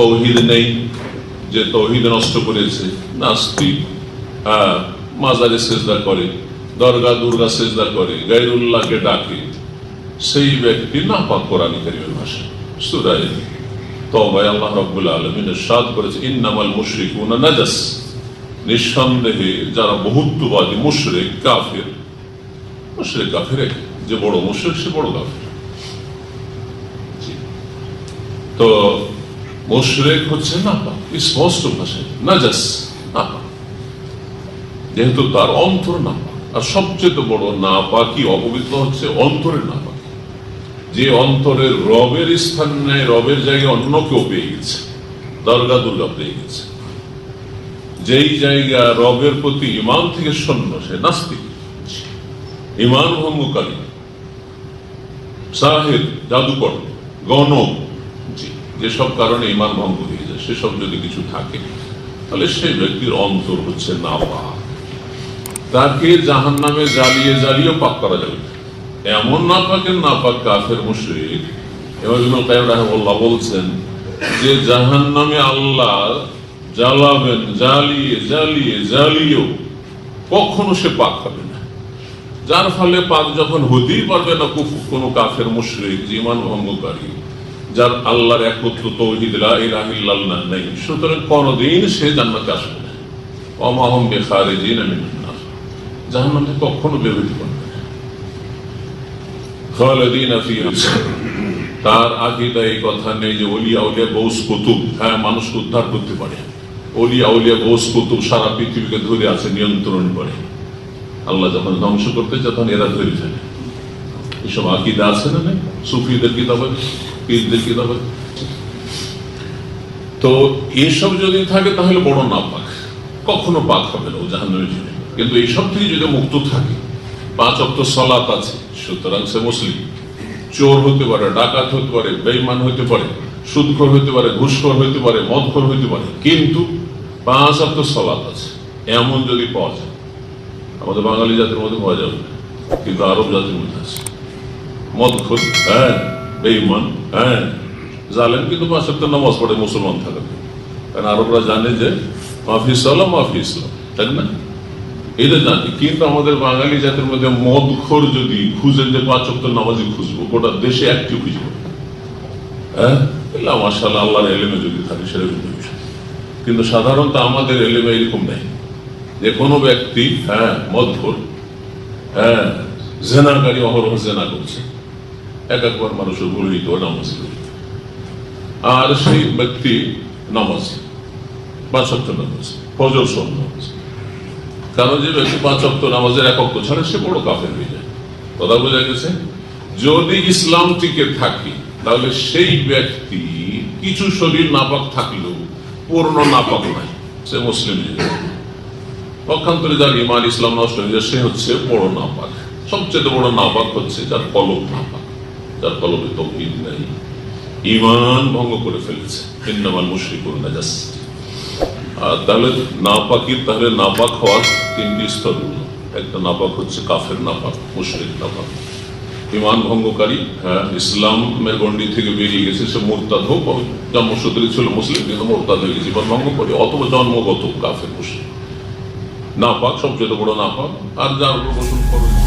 তৌহিদ নেই, যে তৌহিদ নষ্ট করেছে। নাস্তিক হ্যাঁ মাজারে সেজদা করে, দরগা, দুর্গা সেজদা করে গাইরুল্লাহকে ডাকে। সেই ব্যক্তি না পাক কোরআন কারিমের ভাষা। সুরায় তবায় আল্লাহ রব্বুল আলমিন সাদ করেছে, ইন্নামাল মুশরিকুনা নাজাস। নিঃসন্দেহে যারা বহুত্ববাদী মুশরিক, কাফের। মুশরিক কাফের যে বড় মুশরিক সে বড় কাফের। তো মুশরিক হচ্ছে না পাক স্পষ্ট ভাষায় নাজাস না পাক যেহেতু তার অন্তর না পাক আর সবচেয়ে বড় না পাকি অপবিত্র হচ্ছে? অন্তরের না পাকি যে অন্তরের রবের স্থান নেয় রবের জায়গায় অন্য কেউ পেয়ে গেছে দর্গা দুর্গা পেয়ে গেছে। যেই জায়গা রবের প্রতি ইমান থেকে শূন্য সে নাস্তিক। ইমান ভঙ্গকারী সাহেব জাদুকর গণ জি, যেসব কারণে ইমান ভঙ্গ হয়ে যায়, সেসব যদি কিছু থাকে, তাহলে সেই ব্যক্তির অন্তর হচ্ছে না পাক তাকে জাহান নামে জ্বালিয়ে জ্বালিয়ে পাক করা যাবে এমন না পাকের না পাক কাফের মুশরিক। এবার রাহিমাহুল্লাহ বলছেন যে জাহান নামে আল্লাহ জ্বালাবেন, জ্বালিয়ে জ্বালিয়ে, জ্বালিয়েও কখনো সে পাক হবে না। যার ফলে পাক যখন হতেই পারবে না কোনো কাফের মুশরিক জীমান ভঙ্গকারী যার আল্লাহর একত্র তৌহিদ ইলাহা সুতরাং কোনদিন সে জান্নাতে আসবে অমাহম বেখারিজিন থেকে কখনো বের হইতে পারবে তার আকিদা এই কথা নেই যে অলিয়া উলিয়া গৌস কুতুব। হ্যাঁ মানুষকে উদ্ধার করতে পারে। অলিয়া উলিয়া গৌস কুতুব সারা পৃথিবীকে ধরে আছে, নিয়ন্ত্রণ করে। আল্লাহ যখন ধ্বংস করতে তখন এরা ধরে ফেলে। এসব আকিদা আছে না সুফিদের কিতাবে পীরদের কিতাবে তো এসব যদি থাকে, তাহলে বড় না পাক কখনো পাক হবে না ও জাহান্নামের কিন্তু এইসব থেকে যদি মুক্ত থাকে, পাঁচ অক্ট সলাপ আছে, সুতরাং সে মুসলিম। চোর হতে পারে, ডাকাত হতে পারে বেইমান হতে পারে, সুদখোর হতে পারে, ঘুষখোর হতে পারে, মদখোর হতে পারে, কিন্তু পাঁচ অক্ট সলাপ আছে। এমন যদি পাওয়া যায়, আমাদের বাঙালি জাতির মধ্যে পাওয়া যাবে কিন্তু আরব জাতির মধ্যে আছে। মদখোর হ্যাঁ বেইমান হ্যাঁ। জালেন কিন্তু পাঁচ সপ্তাহ নামাজ পড়ে, মুসলমান থাকা। কারণ আরবরা জানে যে মাফি সালাম মাফি ইসলাম, তাই না? এটা জানি কিন্তু আমাদের বাঙালি জাতির মধ্যে মদখোর যদি খুঁজেন যে পাঁচ সপ্তাহ নামাজি খুঁজবো, গোটা দেশে একটি খুঁজবো। হ্যাঁ? মাসাল্লাহ আল্লাহর এলেমে যদি থাকে সেটা কিন্তু বিষয়। কিন্তু সাধারণত আমাদের এলেমে এরকম নেই। যে কোনো ব্যক্তি হ্যাঁ মদখোর হ্যাঁ জেনাকারী অহরহ জেনা করছে। এক একবার মানুষের ভুল হইতে নামাজ। আর সেই ব্যক্তি নামাজ পাঁচ সপ্তাহ নামাজ, ফজর সব নামাজ। কারণ যে ব্যক্তি পাঁচ অক্ত নামাজের এক অক্ত ছাড়ে, সে বড় কাফের হয়ে যায়। কথা বোঝা গেছে? যদি ইসলাম টিকে থাকে, তাহলে সেই ব্যক্তি কিছু শরীর নাপাক থাকলেও পূর্ণ নাপাক নাই, সে মুসলিম। পক্ষান্তরে যার ইমান ইসলাম নষ্ট হয়ে যায়, সে হচ্ছে বড় নাপাক। সবচেয়ে বড় নাপাক হচ্ছে যার কলব নাপাক। যার কলবে তৌহিদ নাই। ইমান ভঙ্গ করে ফেলেছে। ইন্নামাল মুশরিকুন নাজাস। আর তাহলে নাপাকির, তাহলে নাপাক হওয়ার তিনটি স্তর একটা নাপাক হচ্ছে কাফের নাপাক, মুশরিক নাপাক। ইমান ভঙ্গকারী হ্যাঁ ইসলামের গণ্ডি থেকে বেরিয়ে গেছে, সে মোরতাদ হোক জন্মসূত্রে ছিল মুসলিম, কিন্তু মোরতাদ হয়ে গেছে ইমান ভঙ্গ করে, অথবা জন্মগত কাফের মুশরিক। নাপাক, সবচেয়ে বড় নাপাক, আর যার উপর গোসল